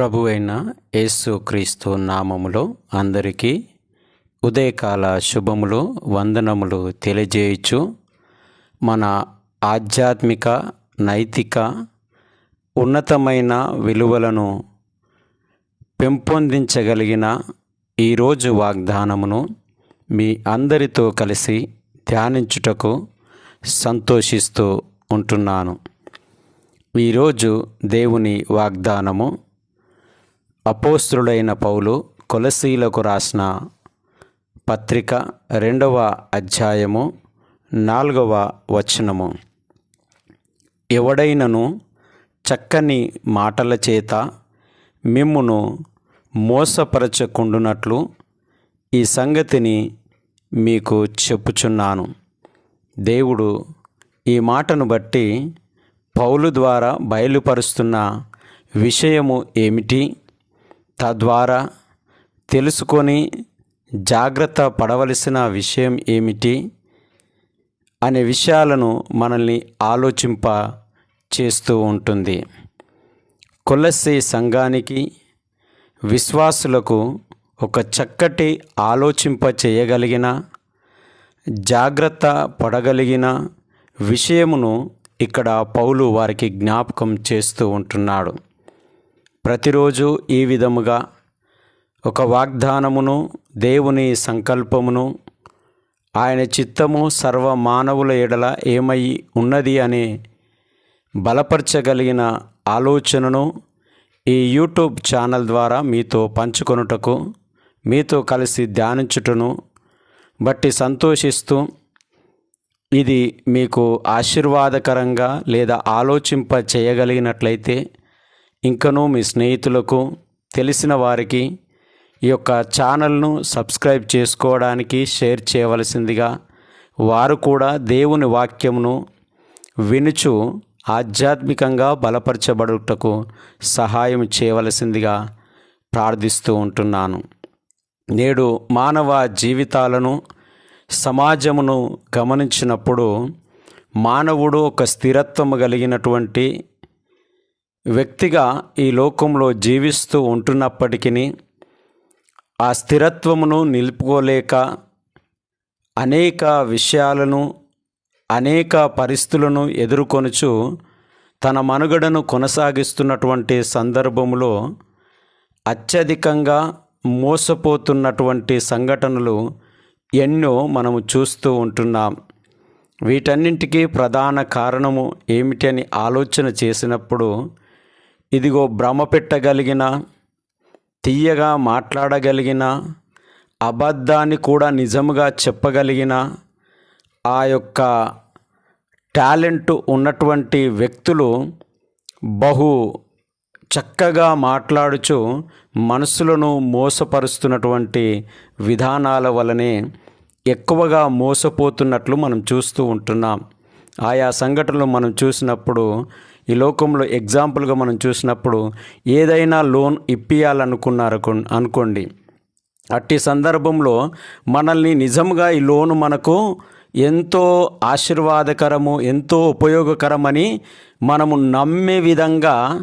ప్రభు అయిన యేసు క్రీస్తు నామములో అందరికీ ఉదయకాల శుభములు వందనములు తెలియజేయచ్చు మన ఆధ్యాత్మిక నైతిక ఉన్నతమైన విలువలను పెంపొందించగలిగిన ఈరోజు వాగ్దానమును మీ అందరితో కలిసి ధ్యానించుటకు సంతోషిస్తూ ఉంటున్నాను. ఈరోజు దేవుని వాగ్దానము అపోస్తుడైన పౌలు కొలసీలకు రాసిన పత్రిక రెండవ అధ్యాయము నాలుగవ వచనము. ఎవడైనను చక్కని మాటల చేత మిమ్మును మోసపరచకుండునట్లు ఈ సంగతిని మీకు చెప్పుచున్నాను. దేవుడు ఈ మాటను బట్టి పౌలు ద్వారా బయలుపరుస్తున్న విషయము ఏమిటి? తద్వారా తెలుసుకొని జాగ్రత్త పడవలసిన విషయం ఏమిటి అనే విషయాలను మనల్ని ఆలోచింప చేస్తూ ఉంటుంది. కొలస్సే సంఘానికి విశ్వాసులకు ఒక చక్కటి ఆలోచింప చేయగలిగిన జాగ్రత్త పడగలిగిన విషయమును ఇక్కడ పౌలు వారికి జ్ఞాపకం చేస్తూ ఉంటున్నాడు. ప్రతిరోజు ఈ విధముగా ఒక వాగ్దానమును దేవుని సంకల్పమును ఆయన చిత్తము సర్వ మానవుల ఎడల ఏమై ఉన్నది అనే బలపరచగలిగిన ఆలోచనను ఈ యూట్యూబ్ ఛానల్ ద్వారా మీతో పంచుకొనుటకు మీతో కలిసి ధ్యానించుటను బట్టి సంతోషిస్తూ ఇది మీకు ఆశీర్వాదకరంగా లేదా ఆలోచింప చేయగలిగినట్లయితే ఇంకనూ మీ స్నేహితులకు తెలిసిన వారికి ఈ యొక్క ఛానల్ను సబ్స్క్రైబ్ చేసుకోవడానికి షేర్ చేయవలసిందిగా వారు కూడా దేవుని వాక్యమును వినుచు ఆధ్యాత్మికంగా బలపరచబడుటకు సహాయం చేయవలసిందిగా ప్రార్థిస్తూ ఉంటున్నాను. నేడు మానవ జీవితాలను సమాజమును గమనించినప్పుడు మానవుడు ఒక స్థిరత్వము కలిగినటువంటి వ్యక్తిగా ఈ లోకంలో జీవిస్తూ ఉంటున్నప్పటికీ ఆ స్థిరత్వమును నిలుపుకోలేక అనేక విషయాలను అనేక పరిస్థితులను ఎదుర్కొనుచు తన మనుగడను కొనసాగిస్తున్నటువంటి సందర్భంలో అత్యధికంగా మోసపోతున్నటువంటి సంఘటనలు ఎన్నో మనము చూస్తూ ఉంటున్నాం. వీటన్నింటికీ ప్రధాన కారణము ఏమిటి అని ఆలోచన చేసినప్పుడు ఇదిగో భ్రమ పెట్టగలిగిన తీయగా మాట్లాడగలిగిన అబద్ధాన్ని కూడా నిజముగా చెప్పగలిగిన ఆ యొక్క టాలెంట్ ఉన్నటువంటి వ్యక్తులు బహు చక్కగా మాట్లాడుచు మనసులను మోసపరుస్తున్నటువంటి విధానాల వలనే ఎక్కువగా మోసపోతున్నట్లు మనం చూస్తూ ఉంటున్నాం. ఆయా సంఘటనలు మనం చూసినప్పుడు ఈ లోకంలో ఎగ్జాంపుల్గా మనం చూసినప్పుడు ఏదైనా లోన్ ఇప్పియాలనుకున్నారు అనుకోండి. అట్టి సందర్భంలో మనల్ని నిజంగా ఈ లోను మనకు ఎంతో ఆశీర్వాదకరము ఎంతో ఉపయోగకరమని మనము నమ్మే విధంగా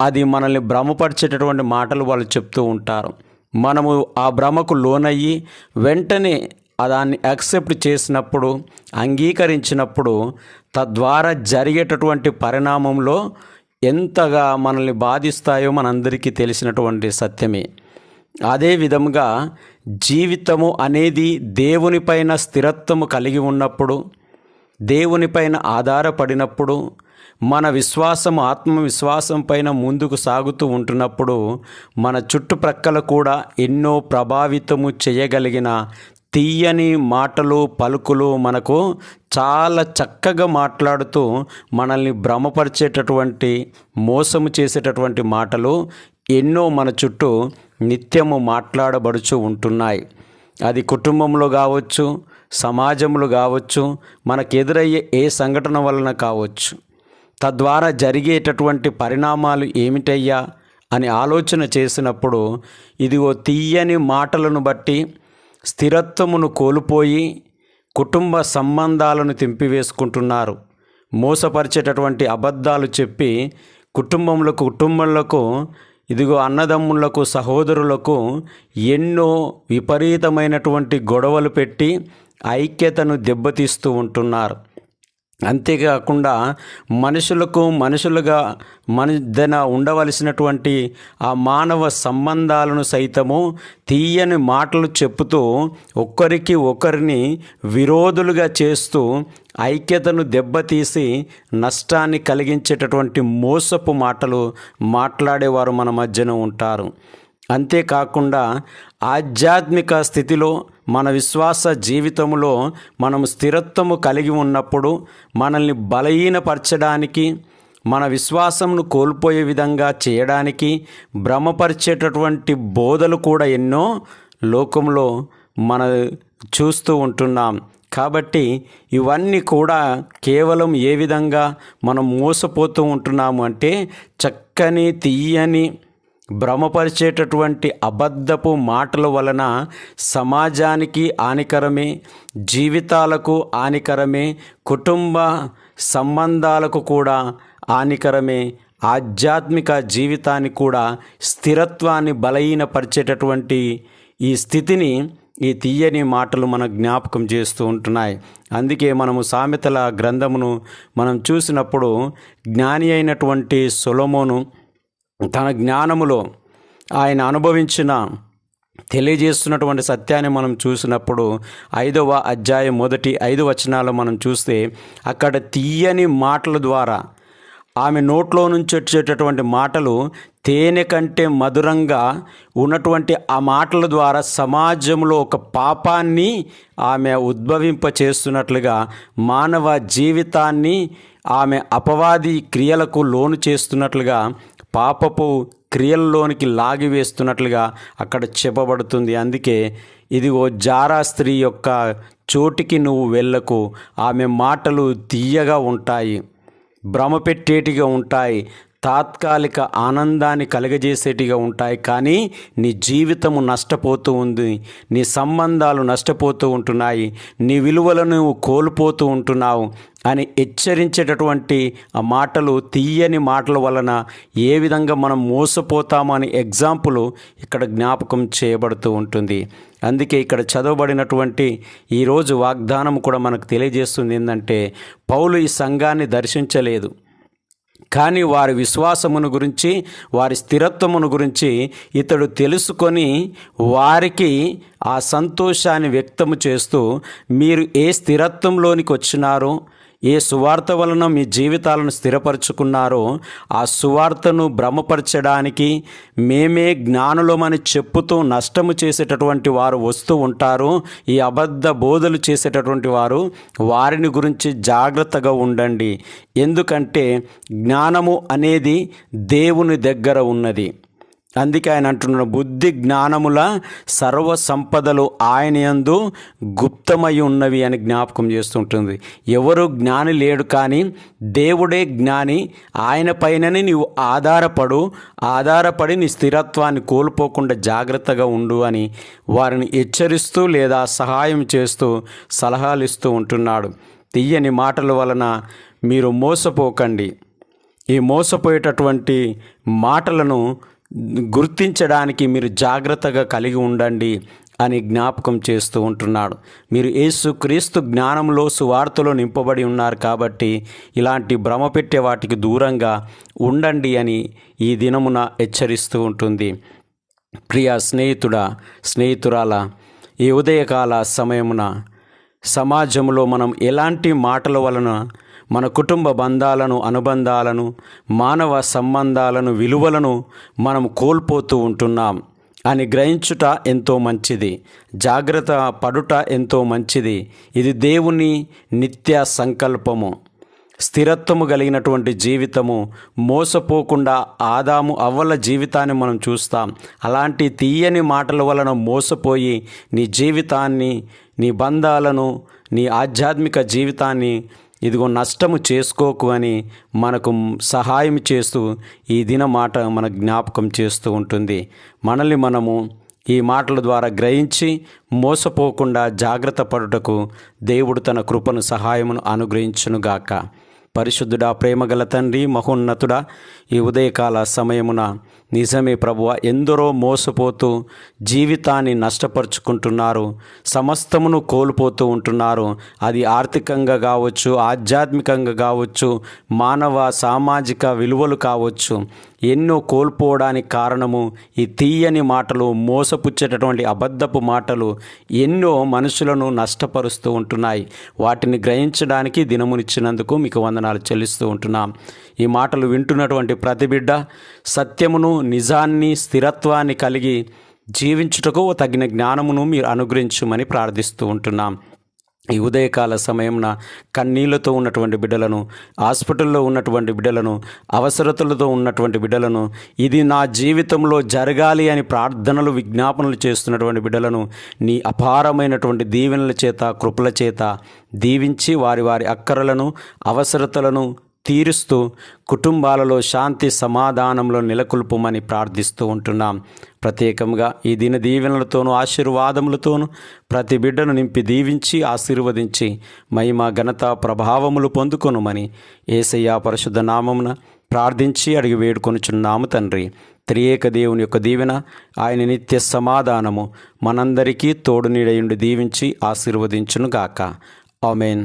అది మనల్ని భ్రమపరిచేటటువంటి మాటలు వాళ్ళు చెప్తూ ఉంటారు. మనము ఆ భ్రమకు లోనయ్యి వెంటనే దాన్ని యాక్సెప్ట్ చేసినప్పుడు అంగీకరించినప్పుడు తద్వారా జరిగేటటువంటి పరిణామంలో ఎంతగా మనల్ని బాధిస్తాయో మనందరికీ తెలిసినటువంటి సత్యమే. అదే విధముగా జీవితము అనేది దేవునిపైన స్థిరత్వము కలిగి ఉన్నప్పుడు దేవునిపైన ఆధారపడినప్పుడు మన విశ్వాసం ఆత్మవిశ్వాసం పైన ముందుకు సాగుతూ ఉంటున్నప్పుడు మన చుట్టుప్రక్కల కూడా ఎన్నో ప్రభావితము చేయగలిగిన తీయని మాటలు పలుకులు మనకు చాలా చక్కగా మాట్లాడుతూ మనల్ని భ్రమపరిచేటటువంటి మోసము చేసేటటువంటి మాటలు ఎన్నో మన చుట్టూ నిత్యము మాట్లాడబడుచు ఉంటున్నాయి. అది కుటుంబంలో కావచ్చు సమాజంలో కావచ్చు మనకు ఎదురయ్యే ఏ సంఘటన వలన కావచ్చు. తద్వారా జరిగేటటువంటి పరిణామాలు ఏమిటయ్యా అని ఆలోచన చేసినప్పుడు ఇదిగో తీయని మాటలను బట్టి స్థిరత్వమును కోల్పోయి కుటుంబ సంబంధాలను తెంపివేసుకుంటున్నారు. మోసపరిచేటటువంటి అబద్ధాలు చెప్పి కుటుంబంలో కుటుంబంలకు ఇదిగో అన్నదమ్ములకు సహోదరులకు ఎన్నో విపరీతమైనటువంటి గొడవలు పెట్టి ఐక్యతను దెబ్బతీస్తూ ఉంటున్నారు. అంతేకాకుండా మనుషులకు మనుషులుగా మనిదన ఉండవలసినటువంటి ఆ మానవ సంబంధాలను సైతము తీయని మాటలు చెప్పుతూ ఒక్కరికి ఒకరిని విరోధులుగా చేస్తూ ఐక్యతను దెబ్బతీసి నష్టాన్ని కలిగించేటటువంటి మోసపు మాటలు మాట్లాడేవారు మన మధ్యన ఉంటారు. అంతేకాకుండా ఆధ్యాత్మిక స్థితిలో మన విశ్వాస జీవితంలో మనం స్థిరత్వము కలిగి ఉన్నప్పుడు మనల్ని బలహీనపరచడానికి మన విశ్వాసంను కోల్పోయే విధంగా చేయడానికి భ్రమపరిచేటటువంటి బోధలు కూడా ఎన్నో లోకంలో మన చూస్తూ ఉంటున్నాం. కాబట్టి ఇవన్నీ కూడా కేవలం ఏ విధంగా మనం మోసపోతూ ఉంటున్నాము అంటే చక్కని తీయని భ్రమపరిచేటటువంటి అబద్ధపు మాటల వలన సమాజానికి హానికరమే జీవితాలకు హానికరమే కుటుంబ సంబంధాలకు కూడా హానికరమే ఆధ్యాత్మిక జీవితాన్ని కూడా స్థిరత్వాన్ని బలహీనపరిచేటటువంటి ఈ స్థితిని ఈ తీయని మాటలు మన జ్ఞాపకం చేస్తూ ఉంటున్నాయి. అందుకే మనము సామెతల గ్రంథమును మనం చూసినప్పుడు జ్ఞాని అయినటువంటి సొలమోను తన జ్ఞానములో ఆయన అనుభవించిన తెలియజేస్తున్నటువంటి సత్యాన్ని మనం చూసినప్పుడు ఐదవ అధ్యాయం మొదటి ఐదు వచనాలు మనం చూస్తే అక్కడ తీయని మాటల ద్వారా ఆమె నోట్లో నుంచి వచ్చేటటువంటి మాటలు తేనె కంటే మధురంగా ఉన్నటువంటి ఆ మాటల ద్వారా సమాజంలో ఒక పాపాన్ని ఆమె ఉద్భవింప చేస్తున్నట్లుగా మానవ జీవితాన్ని ఆమె అపవాది క్రియలకు లోను చేస్తున్నట్లుగా పాపపు క్రియల్లోనికి లాగివేస్తున్నట్లుగా అక్కడ చెప్పబడుతుంది. అందుకే ఇదిగో జారా స్త్రీ యొక్క చోటికి నువ్వు వెళ్ళకు. ఆమె మాటలు తీయగా ఉంటాయి భ్రమ పెట్టేటిగా ఉంటాయి. తాత్కాలిక ఆనందాన్ని కలగజేసేటిగా ఉంటాయి. కానీ నీ జీవితము నష్టపోతూ ఉంది. నీ సంబంధాలు నష్టపోతూ ఉంటున్నాయి. నీ విలువలను నువ్వు కోల్పోతూ ఉంటున్నావు అని హెచ్చరించేటటువంటి ఆ మాటలు తీయని మాటల వలన ఏ విధంగా మనం మోసపోతామో అని ఎగ్జాంపుల్ ఇక్కడ జ్ఞాపకం చేయబడుతూ ఉంటుంది. అందుకే ఇక్కడ చదవబడినటువంటి ఈరోజు వాగ్దానం కూడా మనకు తెలియజేస్తుంది. ఏంటంటే పౌలు ఈ సంఘాన్ని దర్శించలేదు. కానీ వారి విశ్వాసమును గురించి వారి స్థిరత్వమును గురించి ఇతడు తెలుసుకొని వారికి ఆ సంతోషాన్ని వ్యక్తము చేస్తూ మీరు ఏ స్థిరత్వంలోనికి వచ్చినారో ఏ సువార్త వలన మీ జీవితాలను స్థిరపరచుకున్నారో ఆ సువార్తను భ్రమపరచడానికి మేమే జ్ఞానులమని చెప్పుతూ నష్టము చేసేటటువంటి వారు వస్తూ ఉంటారు. ఈ అబద్ధ బోధలు చేసేటటువంటి వారు వారిని గురించి జాగ్రత్తగా ఉండండి. ఎందుకంటే జ్ఞానము అనేది దేవుని దగ్గర ఉన్నది. అందుకే ఆయన అంటున్న బుద్ధి జ్ఞానముల సర్వ సంపదలు ఆయన యందు గుప్తమై ఉన్నవి అని జ్ఞాపకం చేస్తుంటుంది. ఎవరు జ్ఞాని లేడు కానీ దేవుడే జ్ఞాని ఆయన పైననే నీవు ఆధారపడు ఆధారపడి నీ స్థిరత్వాన్ని కోల్పోకుండా జాగ్రత్తగా ఉండు అని వారిని హెచ్చరిస్తూ లేదా సహాయం చేస్తూ సలహాలు ఇస్తూ ఉంటున్నాడు. తీయని మాటల వలన మీరు మోసపోకండి. ఈ మోసపోయేటటువంటి మాటలను గుర్తించడానికి మీరు జాగ్రత్తగా కలిగి ఉండండి అని జ్ఞాపకం చేస్తూ ఉంటున్నాడు. మీరు యేసుక్రీస్తు జ్ఞానంలో సువార్తలో నింపబడి ఉన్నారు కాబట్టి ఇలాంటి భ్రమ పెట్టే వాటికి దూరంగా ఉండండి అని ఈ దినమున హెచ్చరిస్తూ ఉంటుంది. ప్రియ స్నేహితుడా స్నేహితురాల ఈ ఉదయకాల సమయమున సమాజంలో మనం ఎలాంటి మాటల వలన మన కుటుంబ బంధాలను అనుబంధాలను మానవ సంబంధాలను విలువలను మనం కోల్పోతూ ఉంటున్నాం అని గ్రహించుట ఎంతో మంచిది. జాగ్రత్త పడుట ఎంతో మంచిది. ఇది దేవుని నిత్య సంకల్పము. స్థిరత్వము కలిగినటువంటి జీవితము మోసపోకుండా ఆదాము అవ్వల జీవితాన్ని మనం చూస్తాం. అలాంటి తీయని మాటల వలన మోసపోయి నీ జీవితాన్ని నీ బంధాలను నీ ఆధ్యాత్మిక జీవితాన్ని ఇదిగో నష్టము చేసుకోకు అని మనకు సహాయం చేస్తూ ఈ దిన మాట మన జ్ఞాపకం చేస్తూ ఉంటుంది. మనల్ని మనము ఈ మాటల ద్వారా గ్రహించి మోసపోకుండా జాగ్రత్త పడుటకు దేవుడు తన కృపను సహాయమును అనుగ్రహించునుగాక. పరిశుద్ధుడా ప్రేమగల తండ్రి మహోన్నతుడా ఈ ఉదయకాల సమయమున నిజమే ప్రభువ ఎందరో మోసపోతూ జీవితాన్ని నష్టపరుచుకుంటున్నారు సమస్తమును కోల్పోతూ ఉంటున్నారు. అది ఆర్థికంగా కావచ్చు ఆధ్యాత్మికంగా కావచ్చు మానవ సామాజిక విలువలు కావచ్చు ఎన్నో కోల్పోవడానికి కారణము ఈ తీయని మాటలు మోసపుచ్చేటటువంటి అబద్ధపు మాటలు ఎన్నో మనుషులను నష్టపరుస్తూ ఉంటున్నాయి. వాటిని గ్రహించడానికి దినమునిచ్చినందుకు మీకు వందనాలు చెల్లిస్తూ ఉంటున్నాం. ఈ మాటలు వింటున్నటువంటి ప్రతి బిడ్డ సత్యమును నిజాన్ని స్థిరత్వాన్ని కలిగి జీవించుటకు తగిన జ్ఞానమును మీరు అనుగ్రహించమని ప్రార్థిస్తూ ఉంటున్నాం. ఈ ఉదయకాల సమయంన కన్నీళ్ళతో ఉన్నటువంటి బిడ్డలను హాస్పిటల్లో ఉన్నటువంటి బిడ్డలను అవసరతలతో ఉన్నటువంటి బిడ్డలను ఇది నా జీవితంలో జరగాలి అని ప్రార్థనలు విజ్ఞాపనలు చేస్తున్నటువంటి బిడ్డలను నీ అపారమైనటువంటి దీవెనల చేత కృపల చేత దీవించి వారి వారి అక్కరలను అవసరతలను తీరుస్తూ కుటుంబాలలో శాంతి సమాధానంలో నెలకొల్పమని ప్రార్థిస్తూ ఉంటున్నాం. ప్రత్యేకంగా ఈ దిన దీవెనలతోనూ ఆశీర్వాదములతోనూ ప్రతి బిడ్డను నింపి దీవించి ఆశీర్వదించి మహిమ ఘనత ప్రభావములు పొందుకొనుమని ఏసయ్య పరిశుద్ధ నామమున ప్రార్థించి అడిగి వేడుకొనుచున్నాము తండ్రి. త్రియేక దేవుని యొక్క దీవెన ఆయన నిత్య సమాధానము మనందరికీ తోడు నీడయుండి దీవించి ఆశీర్వదించునుగాక. ఆమెన్.